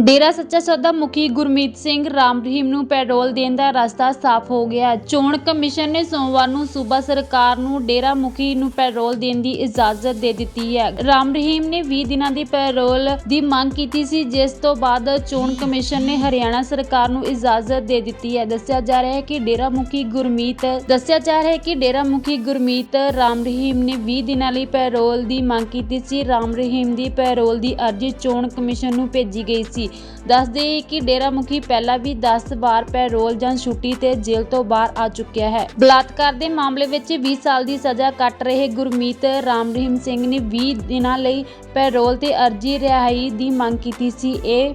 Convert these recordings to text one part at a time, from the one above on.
ਡੇਰਾ ਸੱਚਾ ਸੌਦਾ ਮੁਖੀ ਗੁਰਮੀਤ ਸਿੰਘ ਰਾਮ ਰਹੀਮ ਨੂੰ ਪੈਰੋਲ ਦੇਣ ਦਾ ਰਸਤਾ ਸਾਫ਼ ਹੋ ਗਿਆ। ਚੋਣ ਕਮਿਸ਼ਨ ਨੇ ਸੋਮਵਾਰ ਨੂੰ ਸੂਬਾ ਸਰਕਾਰ ਨੂੰ ਡੇਰਾ ਮੁਖੀ ਨੂੰ ਪੈਰੋਲ ਦੇਣ ਦੀ ਇਜਾਜ਼ਤ ਦੇ ਦਿੱਤੀ ਹੈ। ਰਾਮ ਰਹੀਮ ਨੇ 20 ਦਿਨਾਂ ਦੀ ਪੈਰੋਲ ਦੀ ਮੰਗ ਕੀਤੀ ਸੀ, ਜਿਸ ਤੋਂ ਬਾਅਦ ਚੋਣ ਕਮਿਸ਼ਨ ਨੇ ਹਰਿਆਣਾ ਸਰਕਾਰ ਨੂੰ ਇਜਾਜ਼ਤ ਦੇ ਦਿੱਤੀ ਹੈ। ਦੱਸਿਆ ਜਾ ਰਿਹਾ ਹੈ ਕਿ ਡੇਰਾ ਮੁਖੀ ਗੁਰਮੀਤ, ਦੱਸਿਆ ਜਾ ਰਿਹਾ ਹੈ ਕਿ ਡੇਰਾ ਮੁਖੀ ਗੁਰਮੀਤ ਰਾਮ ਰਹੀਮ ਨੇ 20 ਦਿਨਾਂ ਲਈ ਪੈਰੋਲ ਦੀ ਮੰਗ ਕੀਤੀ ਸੀ। ਰਾਮ ਰਹੀਮ ਦੀ ਪੈਰੋਲ ਦੀ ਅਰਜ਼ੀ ਚੋਣ ਕਮਿਸ਼ਨ ਨੂੰ ਭੇਜੀ ਗਈ ਸੀ। ਦੱਸ ਦੇਈਏ ਕਿ ਡੇਰਾ ਮੁਖੀ ਪਹਿਲਾਂ ਵੀ 10 ਵਾਰ ਪੈਰੋਲ ਜਾਂ ਛੁੱਟੀ ਤੇ ਜੇਲ੍ਹ ਤੋਂ ਬਾਹਰ ਆ ਚੁੱਕਿਆ ਹੈ। ਬਲਾਤਕਾਰ ਦੇ ਮਾਮਲੇ ਵਿੱਚ 20 ਸਾਲ ਦੀ ਸਜ਼ਾ ਕੱਟ ਰਹੇ ਗੁਰਮੀਤ ਰਾਮ ਰਹੀਮ ਸਿੰਘ ਨੇ 20 ਦਿਨਾਂ ਲਈ ਪੈਰੋਲ ਤੇ ਅਰਜ਼ੀ ਰਿਹਾਈ ਦੀ ਮੰਗ ਕੀਤੀ ਸੀ। ਇਹ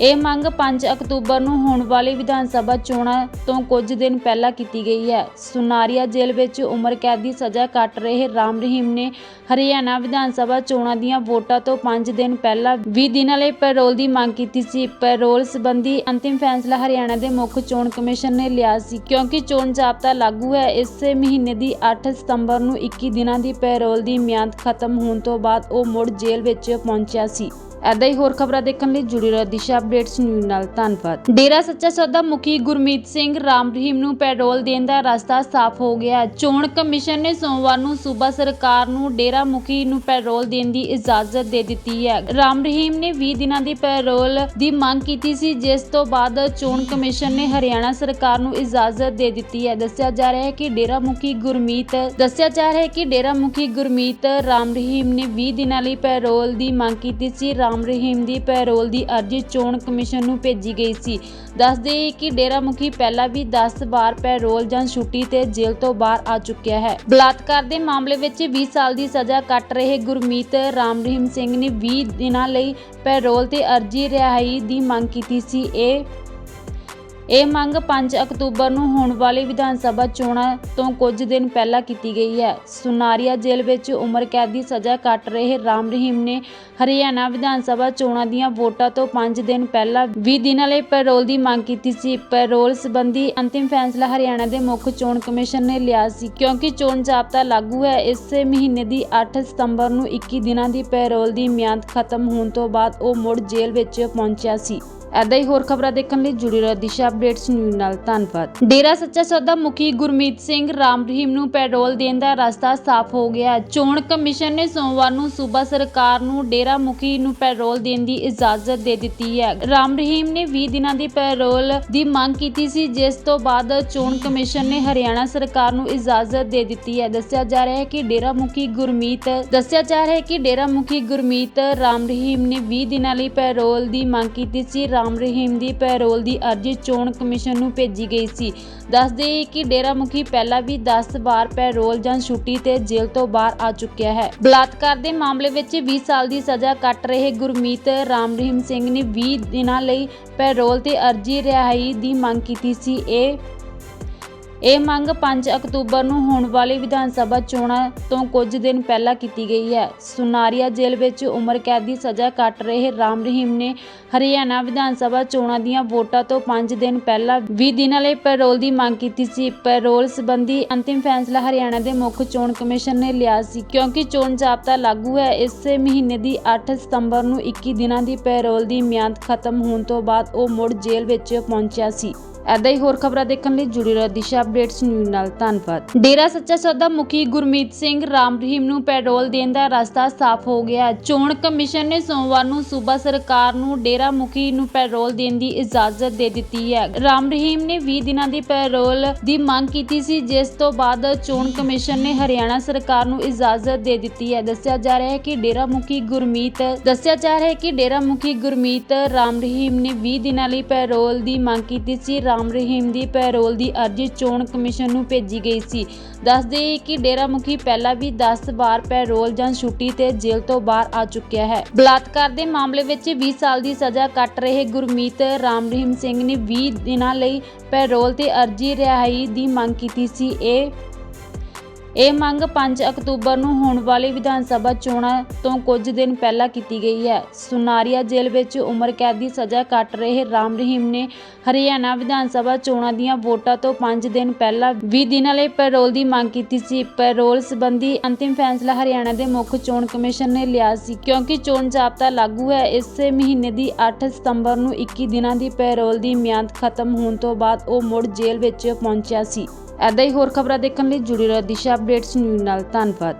ਇਹ ਮੰਗ 5 ਅਕਤੂਬਰ ਨੂੰ ਹੋਣ ਵਾਲੀ ਵਿਧਾਨ ਸਭਾ ਚੋਣਾਂ ਤੋਂ ਕੁਝ ਦਿਨ ਪਹਿਲਾਂ ਕੀਤੀ ਗਈ ਹੈ। ਸੁਨਾਰੀਆ ਜੇਲ੍ਹ ਵਿੱਚ ਉਮਰ ਕੈਦ ਦੀ ਸਜ਼ਾ ਕੱਟ ਰਹੇ ਰਾਮ ਰਹੀਮ ਨੇ ਹਰਿਆਣਾ ਵਿਧਾਨ ਸਭਾ ਚੋਣਾਂ ਦੀਆਂ ਵੋਟਾਂ ਤੋਂ 5 ਦਿਨ ਪਹਿਲਾਂ 20 ਦਿਨਾਂ ਲਈ ਪੈਰੋਲ ਦੀ ਮੰਗ ਕੀਤੀ ਸੀ। ਪੈਰੋਲ ਸੰਬੰਧੀ ਅੰਤਿਮ ਫੈਸਲਾ ਹਰਿਆਣਾ ਦੇ ਮੁੱਖ ਚੋਣ ਕਮਿਸ਼ਨ ਨੇ ਲਿਆ ਸੀ ਕਿਉਂਕਿ ਚੋਣ ਜ਼ਾਬਤਾ ਲਾਗੂ ਹੈ। ਇਸੇ ਮਹੀਨੇ ਦੀ 8 ਸਤੰਬਰ ਨੂੰ 21 ਦਿਨਾਂ ਦੀ ਪੈਰੋਲ ਦੀ ਮਿਆਦ ਖਤਮ ਹੋਣ ਤੋਂ ਬਾਅਦ ਉਹ ਮੁੜ ਜੇਲ੍ਹ ਵਿੱਚ ਪਹੁੰਚਿਆ ਸੀ। ਐਦਾਂ ਹੀ ਹੋਰ ਖਬਰਾਂ ਦੇਖਣ ਲਈ ਜੁੜੀ ਰਹੋ ਦਿਸ਼ਾ ਅਪਡੇਟਸ ਨਿਊਜ਼ ਨਾਲ। ਧੰਨਵਾਦ। ਡੇਰਾ ਸੱਚਾ ਸੌਦਾ ਮੁਖੀ ਗੁਰਮੀਤ ਸਿੰਘ ਰਾਮ ਰਹੀਮ ਨੂੰ ਪੈਰੋਲ ਦੇਣ ਦਾ ਰਸਤਾ ਸਾਫ਼ ਹੋ ਗਿਆ। ਚੋਣ ਕਮਿਸ਼ਨ ਨੇ ਸੋਮਵਾਰ ਨੂੰ ਸੂਬਾ ਸਰਕਾਰ ਨੂੰ ਡੇਰਾ ਮੁਖੀ ਨੂੰ ਪੈਰੋਲ ਦੇਣ ਦੀ ਇਜਾਜ਼ਤ ਦੇ ਦਿੱਤੀ ਹੈ। ਰਾਮ ਰਹੀਮ ਨੇ 20 ਦਿਨਾਂ ਦੀ ਪੈਰੋਲ ਦੀ ਮੰਗ ਕੀਤੀ ਸੀ, ਜਿਸ ਤੋਂ ਬਾਅਦ ਚੋਣ ਕਮਿਸ਼ਨ ਨੇ ਹਰਿਆਣਾ ਸਰਕਾਰ ਨੂੰ ਇਜਾਜ਼ਤ ਦੇ ਦਿੱਤੀ ਹੈ। ਦੱਸਿਆ ਜਾ ਰਿਹਾ ਹੈ ਕਿ ਡੇਰਾ ਮੁਖੀ ਗੁਰਮੀਤ, ਦੱਸਿਆ ਜਾ ਰਿਹਾ ਹੈ ਕਿ ਡੇਰਾ ਮੁਖੀ ਗੁਰਮੀਤ ਰਾਮ ਰਹੀਮ ਨੇ 20 ਦਿਨਾਂ ਲਈ ਪੈਰੋਲ ਦੀ ਮੰਗ ਕੀਤੀ ਸੀ। ਰਾਮ ਰਹੀਮ ਦੀ ਪੈਰੋਲ ਦੀ ਅਰਜ਼ੀ ਚੋਣ ਕਮਿਸ਼ਨ ਨੂੰ ਭੇਜੀ ਗਈ ਸੀ। ਦੱਸ ਕਿ ਡੇਰਾ ਮੁਖੀ ਪਹਿਲਾਂ ਵੀ 10 ਵਾਰ ਪੈਰੋਲ ਜਾਂ ਛੁੱਟੀ ਤੇ ਜੇਲ੍ਹ ਤੋਂ ਬਾਹਰ ਆ ਚੁੱਕਿਆ ਹੈ। ਬਲਾਤਕਾਰ ਦੇ ਮਾਮਲੇ ਵਿੱਚ 20 ਸਾਲ ਦੀ ਸਜ਼ਾ ਕੱਟ ਰਹੇ ਗੁਰਮੀਤ ਰਾਮ ਰਹੀਮ ਸਿੰਘ ਨੇ 20 ਦਿਨਾਂ ਲਈ ਪੈਰੋਲ ਤੇ ਅਰਜ਼ੀ ਰਿਹਾਈ ਦੀ ਮੰਗ ਕੀਤੀ ਸੀ। ਇਹ ਇਹ ਮੰਗ 5 ਅਕਤੂਬਰ ਨੂੰ ਹੋਣ ਵਾਲੀ ਵਿਧਾਨ ਸਭਾ ਚੋਣਾਂ ਤੋਂ ਕੁਝ ਦਿਨ ਪਹਿਲਾਂ ਕੀਤੀ ਗਈ ਹੈ। ਸੁਨਾਰੀਆ ਜੇਲ੍ਹ ਵਿੱਚ ਉਮਰ ਕੈਦ ਦੀ ਸਜ਼ਾ ਕੱਟ ਰਹੇ ਰਾਮ ਰਹੀਮ ਨੇ ਹਰਿਆਣਾ ਵਿਧਾਨ ਸਭਾ ਚੋਣਾਂ ਦੀਆਂ ਵੋਟਾਂ ਤੋਂ 5 ਦਿਨ ਪਹਿਲਾਂ 20 ਦਿਨਾਂ ਲਈ ਪੈਰੋਲ ਦੀ ਮੰਗ ਕੀਤੀ ਸੀ। ਪੈਰੋਲ ਸੰਬੰਧੀ ਅੰਤਿਮ ਫੈਸਲਾ ਹਰਿਆਣਾ ਦੇ ਮੁੱਖ ਚੋਣ ਕਮਿਸ਼ਨ ਨੇ ਲਿਆ ਸੀ ਕਿਉਂਕਿ ਚੋਣ ਜ਼ਾਬਤਾ ਲਾਗੂ ਹੈ। ਇਸੇ ਮਹੀਨੇ ਦੀ 8 ਸਤੰਬਰ ਨੂੰ 21 ਦਿਨਾਂ ਦੀ ਪੈਰੋਲ ਦੀ ਮਿਆਦ ਖਤਮ ਹੋਣ ਤੋਂ ਬਾਅਦ ਉਹ ਮੁੜ ਜੇਲ੍ਹ ਵਿੱਚ ਪਹੁੰਚਿਆ ਸੀ। ਐਦਾਂ ਹੀ ਹੋਰ ਖਬਰਾਂ ਦੇਖਣ ਲਈ ਜੁੜੀ ਰਹੋ ਦਿਸ਼ਾ ਅਪਡੇਟਸ ਨਿਊਜ਼ ਨਾਲ। ਧੰਨਵਾਦ। ਡੇਰਾ ਸੱਚਾ ਸੌਦਾ ਮੁਖੀ ਗੁਰਮੀਤ ਸਿੰਘ ਰਾਮ ਰਹੀਮ ਨੂੰ ਪੈਰੋਲ ਦੇਣ ਦਾ ਰਸਤਾ ਸਾਫ਼ ਹੋ ਗਿਆ ਚੋਣ ਕਮਿਸ਼ਨ ਨੇ ਸੋਮਵਾਰ ਨੂੰ ਸੂਬਾ ਸਰਕਾਰ ਨੂੰ ਡੇਰਾ ਮੁਖੀ ਨੂੰ ਪੈਰੋਲ ਦੇਣ ਦੀ ਇਜਾਜ਼ਤ ਦੇ ਦਿੱਤੀ ਹੈ। ਰਾਮ ਰਹੀਮ ਨੇ 20 ਦਿਨਾਂ ਦੀ ਪੈਰੋਲ ਦੀ ਮੰਗ ਕੀਤੀ ਸੀ, ਜਿਸ ਤੋਂ ਬਾਅਦ ਚੋਣ ਕਮਿਸ਼ਨ ਨੇ ਹਰਿਆਣਾ ਸਰਕਾਰ ਨੂੰ ਇਜਾਜ਼ਤ ਦੇ ਦਿੱਤੀ ਹੈ। ਦੱਸਿਆ ਜਾ ਰਿਹਾ ਹੈ ਕਿ ਡੇਰਾ ਮੁਖੀ ਗੁਰਮੀਤ, ਦੱਸਿਆ ਜਾ ਰਿਹਾ ਹੈ ਕਿ ਡੇਰਾ ਮੁਖੀ ਗੁਰਮੀਤ ਰਾਮ ਰਹੀਮ ਨੇ 20 ਦਿਨਾਂ ਲਈ ਪੈਰੋਲ ਦੀ ਮੰਗ ਕੀਤੀ ਸੀ। ਰਾਮ ਰਹੀਮ ਦੀ ਪੈਰੋਲ ਦੀ ਅਰਜ਼ੀ ਚੋਣ ਕਮਿਸ਼ਨ ਨੂੰ ਭੇਜੀ ਗਈ ਸੀ। ਦੱਸ ਕਿ ਡੇਰਾ ਮੁਖੀ ਪਹਿਲਾਂ ਵੀ 10 ਵਾਰ ਪੈਰੋਲ ਜਾਂ ਛੁੱਟੀ ਤੇ ਜੇਲ੍ਹ ਤੋਂ ਬਾਹਰ ਆ ਚੁੱਕਿਆ ਹੈ। ਬਲਾਤਕਾਰ ਦੇ ਮਾਮਲੇ ਵਿੱਚ 20 ਸਾਲ ਦੀ ਸਜ਼ਾ ਕੱਟ ਰਹੇ ਗੁਰਮੀਤ ਰਾਮ ਰਹੀਮ ਸਿੰਘ ਨੇ 20 ਦਿਨਾਂ ਲਈ ਪੈਰੋਲ ਤੇ ਅਰਜ਼ੀ ਰਿਹਾਈ ਦੀ ਮੰਗ ਕੀਤੀ ਸੀ। ਇਹ ਇਹ ਮੰਗ 5 ਅਕਤੂਬਰ ਨੂੰ ਹੋਣ ਵਾਲੀ ਵਿਧਾਨ ਸਭਾ ਚੋਣਾਂ ਤੋਂ ਕੁਝ ਦਿਨ ਪਹਿਲਾਂ ਕੀਤੀ ਗਈ ਹੈ। ਸੁਨਾਰੀਆ ਜੇਲ੍ਹ ਵਿੱਚ ਉਮਰ ਕੈਦ ਦੀ ਸਜ਼ਾ ਕੱਟ ਰਹੇ ਰਾਮ ਰਹੀਮ ਨੇ ਹਰਿਆਣਾ ਵਿਧਾਨ ਸਭਾ ਚੋਣਾਂ ਦੀਆਂ ਵੋਟਾਂ ਤੋਂ 5 ਦਿਨ ਪਹਿਲਾਂ 20 ਦਿਨਾਂ ਲਈ ਪੈਰੋਲ ਦੀ ਮੰਗ ਕੀਤੀ ਸੀ। ਪੈਰੋਲ ਸੰਬੰਧੀ ਅੰਤਿਮ ਫੈਸਲਾ ਹਰਿਆਣਾ ਦੇ ਮੁੱਖ ਚੋਣ ਕਮਿਸ਼ਨ ਨੇ ਲਿਆ ਸੀ। ਕਿਉਂਕਿ ਚੋਣ ਜ਼ਾਬਤਾ ਲਾਗੂ ਹੈ, ਇਸੇ ਮਹੀਨੇ ਦੀ 8 ਸਤੰਬਰ ਨੂੰ 21 ਦਿਨਾਂ ਦੀ ਪੈਰੋਲ ਦੀ ਮਿਆਦ ਖਤਮ ਹੋਣ ਤੋਂ ਬਾਅਦ ਉਹ ਮੁੜ ਜੇਲ੍ਹ ਵਿੱਚ ਪਹੁੰਚਿਆ ਸੀ। ਐਦਾਂ ਹੀ ਹੋਰ ਖਬਰਾਂ ਦੇਖਣ ਲਈ ਜੁੜੀ ਰਹੋ ਦਿਸ਼ਾ ਅਪਡੇਟਸ ਨਿਊਜ਼ ਨਾਲ। ਧੰਨਵਾਦ। ਡੇਰਾ ਸੱਚਾ ਸੌਦਾ ਮੁਖੀ ਗੁਰਮੀਤ ਸਿੰਘ ਰਾਮ ਰਹੀਮ ਨੂੰ ਪੈਰੋਲ ਦੇਣ ਦਾ ਰਸਤਾ ਸਾਫ਼ ਹੋ ਗਿਆ। ਚੋਣ ਕਮਿਸ਼ਨ ਨੇ ਸੋਮਵਾਰ ਨੂੰ ਸੂਬਾ ਸਰਕਾਰ ਨੂੰ ਡੇਰਾ ਮੁਖੀ ਨੂੰ ਪੈਰੋਲ ਦੇਣ ਦੀ ਇਜਾਜ਼ਤ ਦੇ ਦਿੱਤੀ ਹੈ। ਰਾਮ ਰਹੀਮ ਨੇ 20 ਦਿਨਾਂ ਦੀ ਪੈਰੋਲ ਦੀ ਮੰਗ ਕੀਤੀ ਸੀ, ਜਿਸ ਤੋਂ ਬਾਅਦ ਚੋਣ ਕਮਿਸ਼ਨ ਨੇ ਹਰਿਆਣਾ ਸਰਕਾਰ ਨੂੰ ਇਜਾਜ਼ਤ ਦੇ ਦਿੱਤੀ ਹੈ। ਦੱਸਿਆ ਜਾ ਰਿਹਾ ਹੈ ਕਿ ਡੇਰਾ ਮੁਖੀ ਗੁਰਮੀਤ, ਦੱਸਿਆ ਜਾ ਰਿਹਾ ਹੈ ਕਿ ਡੇਰਾ ਮੁਖੀ ਗੁਰਮੀਤ ਰਾਮ ਰਹੀਮ ਨੇ 20 ਦਿਨਾਂ ਲਈ ਪੈਰੋਲ ਦੀ ਮੰਗ ਕੀਤੀ ਸੀ। ਰਾਮ ਰਹੀਮ ਦੀ ਪੈਰੋਲ ਦੀ ਅਰਜ਼ੀ ਚੋਣ ਕਮਿਸ਼ਨ ਨੂੰ ਭੇਜੀ ਗਈ ਸੀ। ਦੱਸ ਕਿ ਡੇਰਾ ਮੁਖੀ ਪਹਿਲਾਂ ਵੀ 10 ਵਾਰ ਪੈਰੋਲ ਜਾਂ ਛੁੱਟੀ ਤੇ ਜੇਲ੍ਹ ਤੋਂ ਬਾਹਰ ਆ ਚੁੱਕਿਆ ਹੈ। ਬਲਾਤਕਾਰ ਦੇ ਮਾਮਲੇ ਵਿੱਚ 20 ਸਾਲ ਦੀ ਸਜ਼ਾ ਕੱਟ ਰਹੇ ਗੁਰਮੀਤ ਰਾਮ ਰਹੀਮ ਸਿੰਘ ਨੇ 20 ਦਿਨਾਂ ਲਈ ਪੈਰੋਲ ਤੇ ਅਰਜ਼ੀ ਰਿਹਾਈ ਦੀ ਮੰਗ ਕੀਤੀ ਸੀ। ਇਹ ਇਹ ਮੰਗ 5 ਅਕਤੂਬਰ ਨੂੰ ਹੋਣ ਵਾਲੀ ਵਿਧਾਨ ਸਭਾ ਚੋਣਾਂ ਤੋਂ ਕੁਝ ਦਿਨ ਪਹਿਲਾਂ ਕੀਤੀ ਗਈ ਹੈ। ਸੁਨਾਰੀਆ ਜੇਲ੍ਹ ਵਿੱਚ ਉਮਰ ਕੈਦ ਦੀ ਸਜ਼ਾ ਕੱਟ ਰਹੇ ਰਾਮ ਰਹੀਮ ਨੇ ਹਰਿਆਣਾ ਵਿਧਾਨ ਸਭਾ ਚੋਣਾਂ ਦੀਆਂ ਵੋਟਾਂ ਤੋਂ 5 ਦਿਨ ਪਹਿਲਾਂ 20 ਦਿਨਾਂ ਲਈ ਪੈਰੋਲ ਦੀ ਮੰਗ ਕੀਤੀ ਸੀ। ਪੈਰੋਲ ਸੰਬੰਧੀ ਅੰਤਿਮ ਫੈਸਲਾ ਹਰਿਆਣਾ ਦੇ ਮੁੱਖ ਚੋਣ ਕਮਿਸ਼ਨ ਨੇ ਲਿਆ ਸੀ ਕਿਉਂਕਿ ਚੋਣ ਜ਼ਾਬਤਾ ਲਾਗੂ ਹੈ। ਇਸੇ ਮਹੀਨੇ ਦੀ 8 ਸਤੰਬਰ ਨੂੰ 21 ਦਿਨਾਂ ਦੀ ਪੈਰੋਲ ਦੀ ਮਿਆਦ ਖਤਮ ਹੋਣ ਤੋਂ ਬਾਅਦ ਉਹ ਮੁੜ ਜੇਲ੍ਹ ਵਿੱਚ ਪਹੁੰਚਿਆ ਸੀ। ਐਦਾਂ ਹੀ ਹੋਰ ਖਬਰਾਂ ਦੇਖਣ ਲਈ ਜੁੜੀ ਰਹੋ ਦਿਸ਼ਾ ਅਪਡੇਟਸ ਨਿਊਜ਼ ਨਾਲ। ਧੰਨਵਾਦ।